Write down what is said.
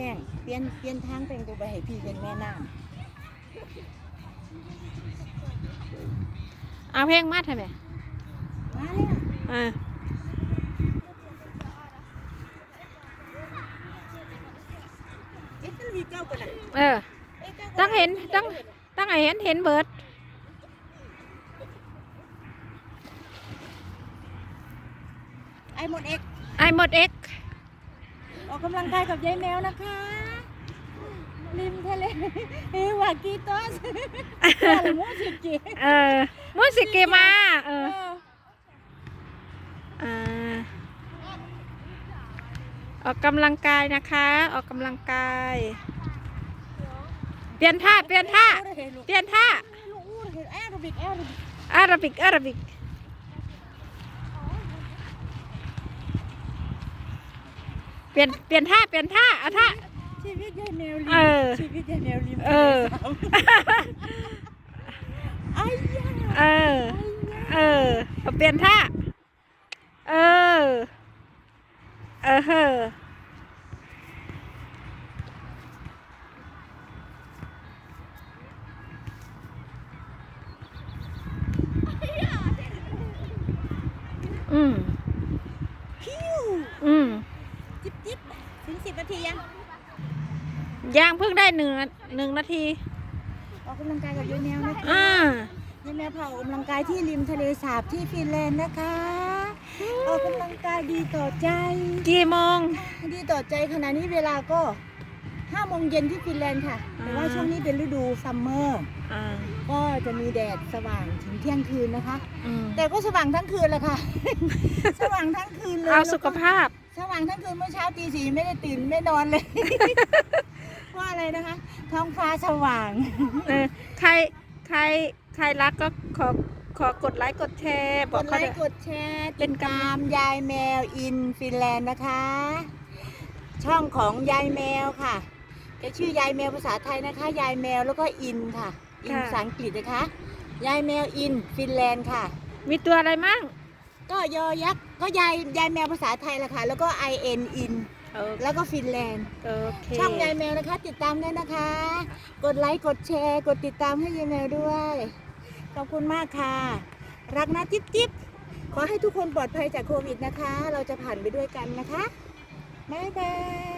แป้งเปลี่ยนเปลี่ยนทางแป้งตัวไปให้พี่เป็นแม่น้เอาเพลงมาทำไมำมาเลยอะอ่าเอ๊ะมันมีเก้ากันอะเออเอ๊ะก้ากัต้องเห็นต้องต้องให้เห็นเห็นเบิร์ดไอหมดเอ็กไอหมดเอ็ก ออกกำลังกายกับยายแมวนะคะ ริมทะเลเอวากีตอสอะไรมูสิกิเออมุสิกมาเอเออออ่าออกกำลังกายนะคะ ออกกำลังกาย เปลี่ยนท่า เปลี่ยนท่า เปลี่ยนท่าลูกอู้เห็นแอโรบิกแอโรบิกอาราบิกอาราบิกเป ลี่ยนเปลี่ยนท่าเปลี่ยนท่าเอาท่า ชีวิตยายแมวริมเออชีวิตยายแมวริมเออไอ้ยาเออ เออเอาเปลี่ยนท่า เออ เออเฮ้ออืมพิวอืม จิ๊บจิ๊บถึงสิบนาทียังย่างเพิ่งได้หนึ่งนาหนึ่งนาที ออกกำลังกายกับยายแมวนะคะอ่ายายแมวพาออกกำลังกายที่ริมทะเลสาบที่ฟินแลนด์นะคะ ออกกำลังกายดีต่อใจ กี่โมง ดีต่อใจขณะนี้เวลาก็ห้าโมงเย็นที่ฟินแลนด์ค่ะ แต่ว่าอ่าช่วงนี้เป็นฤดูซัมเมอร์อ่าก็จะมีแดดสว่างถึงเที่ยงคืนนะคะ อืมแต่ก็สว่างทั้งคืนเลยค่ะ สว่างทั้งคืนเลยเอาสุขภาพ สว่างทั้งคืนเมื่อเช้าตีสี่ไม่ได้ตื่นไม่นอนเลยเพราะอะไรนะคะ ท้องฟ้าสว่าง เออใครใครใครรักก็ขอขอกดไลค์กดแชร์บกอกดไลเขาด้วย ค์กดแชร์เป็ตินดกำลัตางมยายแมวอินฟินแลนด์นะคะ ช่องของยายแมวค่ะแกชื่อยายแมวภาษาไทยนะคะ ยายแมวแล้วก็อินค่ะ อินภาษาอังกฤษนะคะ ยายแมวอินฟินแลนด์ค่ะ มีตัวอะไรมั่ง ก็ยอยักษ์ก็ยายยายแมวภาษาไทยละค่ะ แล้วก็ I N อินโอแล้วก็ฟินแลนด์โอเคช่องยายแมวนะคะ ติดตามด้วยนะคะ กดไลค์กดแชร์ กดติดตามให้ยายแมวด้วย ขอบคุณมากค่ะ รักนะจิ๊บจิ๊บขอให้ทุกคนปลอดภัยจากโควิดนะคะ เราจะผ่านไปด้วยกันนะคะบ๊ายบาย